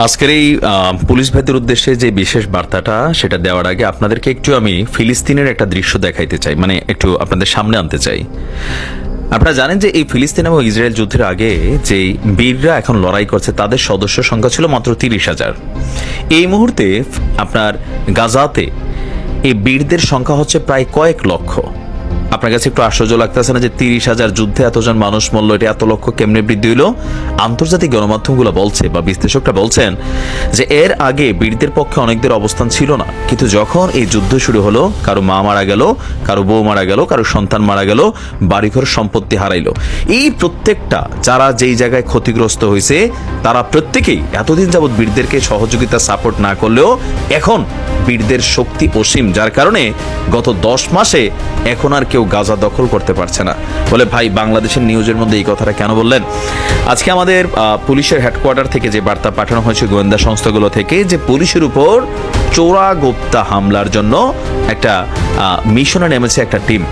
আজকের এই পুলিশ ভাইদের উদ্দেশ্যে যে বিশেষ বার্তাটা সেটা দেওয়ার আগে আপনাদেরকে একটু আমি ফিলিস্তিনের একটা দৃশ্য দেখাইতে চাই মানে একটু আপনাদের সামনে আনতে চাই। আপনারা জানেন যে এই ফিলিস্তিন এবং ইসরায়েল যুদ্ধের আগে যে বীররা এখন লড়াই করছে, তাদের সদস্য সংখ্যা ছিল মাত্র তিরিশ হাজার। এই মুহূর্তে আপনার গাজাতে এই বীরদের সংখ্যা হচ্ছে প্রায় কয়েক লক্ষ। আপনার কাছে একটু আশ্চর্য লাগতেছে না যে তিরিশ হাজার যুদ্ধে এতজন মানুষ মরল? এটা এত লক্ষ কেমনে বৃদ্ধি হলো আন্তর্জাতিক গণমাধ্যমগুলো বলছে বা বিশ্লেষকরা বলছেন যে এর আগে বীরদের পক্ষে অনেকদের অবস্থান ছিল না। কিন্তু যখন এই যুদ্ধ শুরু হলো, কারও মা মারা গেল, কারও বউ মারা গেল, কারও সন্তান মারা গেল, বাড়িঘর সম্পত্তি হারাইলো। এই প্রত্যেকটা যারা যেই জায়গায় ক্ষতিগ্রস্ত হয়েছে তারা প্রত্যেকেই এতদিন যাবৎ বীরদেরকে সহযোগিতা, সাপোর্ট না করলেও এখন বীরদের শক্তি অসীম, যার কারণে গত দশ মাসে এখন আর কেউ গাজা দখল করতে পারছে না। বলে ভাই, বাংলাদেশের নিউজের মধ্যে এই কথাটা কেন বললেন? আজকে আমাদের পুলিশের হেডকোয়ার্টার থেকে যে বার্তা পাঠানো হয়েছে গোয়েন্দা সংস্থাগুলো থেকে, যে পুলিশের উপর চোরা গোপ্তা হামলার জন্য একটা মিশনে নেমেছে একটা টিম।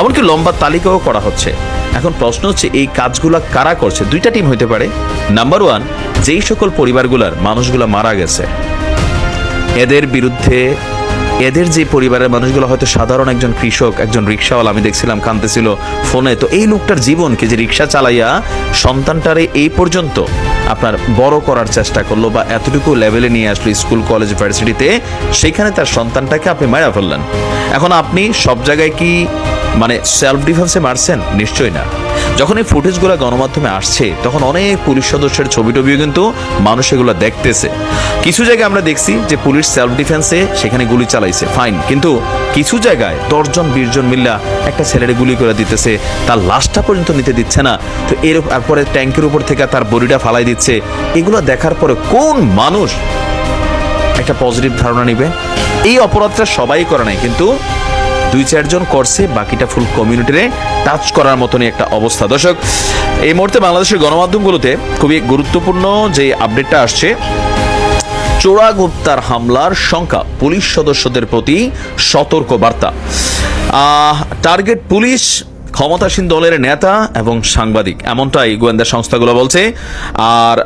এমনকি লম্বা তালিকাও করা হচ্ছে। এখন প্রশ্ন হচ্ছে, এই কাজগুলো কারা করছে? দুইটা টিম হইতে পারে। নাম্বার ওয়ান, যেই সকল পরিবারগুলার মানুষগুলা মারা গেছে এদের বিরুদ্ধে, এদের যে পরিবারের মানুষগুলো হয়তো সাধারণ একজন কৃষক, একজন রিক্সাওয়ালা, আমি দেখছিলাম কাঁদতেছিল ফোনে। তো এই লোকটার জীবনকে যে রিক্সা চালাইয়া সন্তানটারে এই পর্যন্ত আপনার বড় করার চেষ্টা করল বা এতটুকু লেভেলে নিয়ে আসলো স্কুল, কলেজ, ভার্সিটিতে, সেখানে তার সন্তানটাকে আপনি মারা ফেললেন। এখন আপনি সব জায়গায় কি মানে সেলফ ডিফেন্সে মারছেন? নিশ্চয়ই না। যখন এই ফুটেজগুলো গণমাধ্যমে আসছে, তখন অনেক পুলিশ সদস্যের ছবি টবিও কিন্তু মানুষ এগুলো দেখতেছে। কিছু জায়গায় আমরা দেখছি যে পুলিশ সেলফ ডিফেন্সে সেখানে গুলি চালাইছে ফাইন কিন্তু কিছু জায়গায় দশজন, বিশজন মিল্লা একটা ছেলেরে গুলি করে দিতেছে, তার লাশটা পর্যন্ত নিতে দিচ্ছে না। তো এর তারপরে ট্যাঙ্কের উপর থেকে তার বডিটা ফালাই দিচ্ছে। এগুলো দেখার পরে কোন মানুষ একটা পজিটিভ ধারণা নিবে? এই অপরাধটা সবাই করে নাই, কিন্তু দুই চারজন করছে, বাকিটা ফুল কমিউনিটিরে টাচ করার মতনই একটা অবস্থা। দর্শক, এই মুহূর্তে বাংলাদেশের গণমাধ্যমগুলোতে খুবই গুরুত্বপূর্ণ যে আপডেটটা আসছে, চোরা গুপ্তার হামলার সংখ্যা পুলিশ সদস্যদের প্রতি সতর্ক বার্তা টার্গেট পুলিশ ক্ষমতাসীন দলের নেতা এবং সাংবাদিক, এমনটাই গোয়েন্দা সংস্থাগুলো বলছে। আর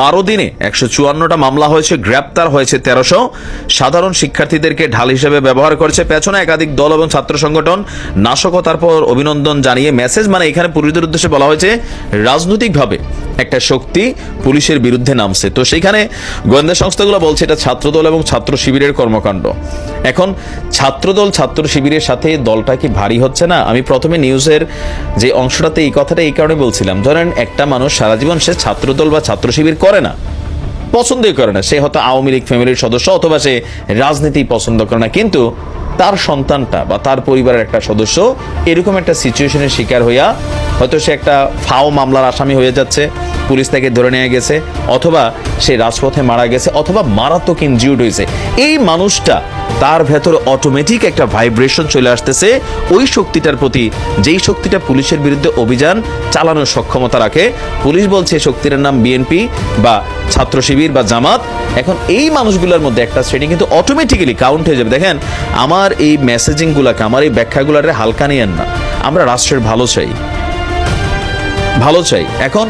বারো দিনে একশো চুয়ান্নটা মামলা হয়েছে, গ্রেপ্তার হয়েছে তেরোশো। সাধারণ শিক্ষার্থীদেরকে ঢাল হিসেবে ব্যবহার করেছে পেছনে একাধিক দল এবং ছাত্র সংগঠন। নাশকতার পর অভিনন্দন জানিয়ে মেসেজ মানে এখানে পুরুষদের উদ্দেশ্যে বলা হয়েছে, রাজনৈতিকভাবে একটা শক্তি পুলিশের বিরুদ্ধে নামছে। তো সেইখানে গোয়েন্দা সংস্থাগুলো বলছে এটা ছাত্রদল এবং ছাত্র শিবিরের কর্মকাণ্ড। এখন ছাত্রদল, ছাত্র শিবিরের সাথে দলটা কি ভারী হচ্ছে না? আমি প্রথমে নিউজের যে অংশটাতে এই কথাটা এই কারণে বলছিলাম, ধরেন একটা মানুষ সারা জীবন সে ছাত্রদল বা ছাত্র শিবির করে না, পছন্দই করে না। সে হয়তো আওয়ামী লীগ ফ্যামিলির সদস্য অথবা সে রাজনীতি পছন্দ করে না, কিন্তু তার সন্তানটা বা তার পরিবারের একটা সদস্য এরকম একটা সিচুয়েশনের শিকার হইয়া হয়তো সে একটা ফাও মামলার আসামি হয়ে যাচ্ছে। পুলিশ তাকে ধরে নিয়ে গেছে, অথবা সে রাজপথে মারা গেছে, অথবা মারাত্মক ইনজিউড হয়েছে। এই মানুষটা, তার ভেতরে অটোমেটিক একটা ভাইব্রেশন চলে আসতেছে। ওই শক্তিটার প্রতি, যেই শক্তিটা পুলিশের বিরুদ্ধে অভিযান চালানোর সক্ষমতা রাখে, পুলিশ বলছে শক্তিটার নাম বিএনপি বা ছাত্র শিবির বা জামাত। এখন এই মানুষগুলোর মধ্যে একটা শ্রেণি কিন্তু অটোমেটিক্যালি কাউন্ট হয়ে যাবে। দেখেন, আমার এই মেসেজিংগুলোকে আমার এই ব্যাখ্যাগুলোরে হালকা নিয়েন না। আমরা রাষ্ট্রের ভালো চাই। ভালো চাই। এখন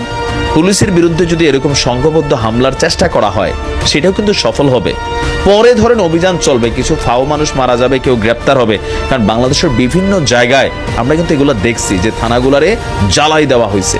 পুলিশের বিরুদ্ধে যদি এরকম সংঘবদ্ধ হামলার চেষ্টা করা হয়, সেটাও কিন্তু সফল হবে। পরে ধরেন অভিযান চলবে, কিছু ফাও মানুষ মারা যাবে, কেউ গ্রেপ্তার হবে। কারণ বাংলাদেশের বিভিন্ন জায়গায় আমরা কিন্তু এগুলো দেখছি যে থানাগুলারে জ্বালাই দেওয়া হয়েছে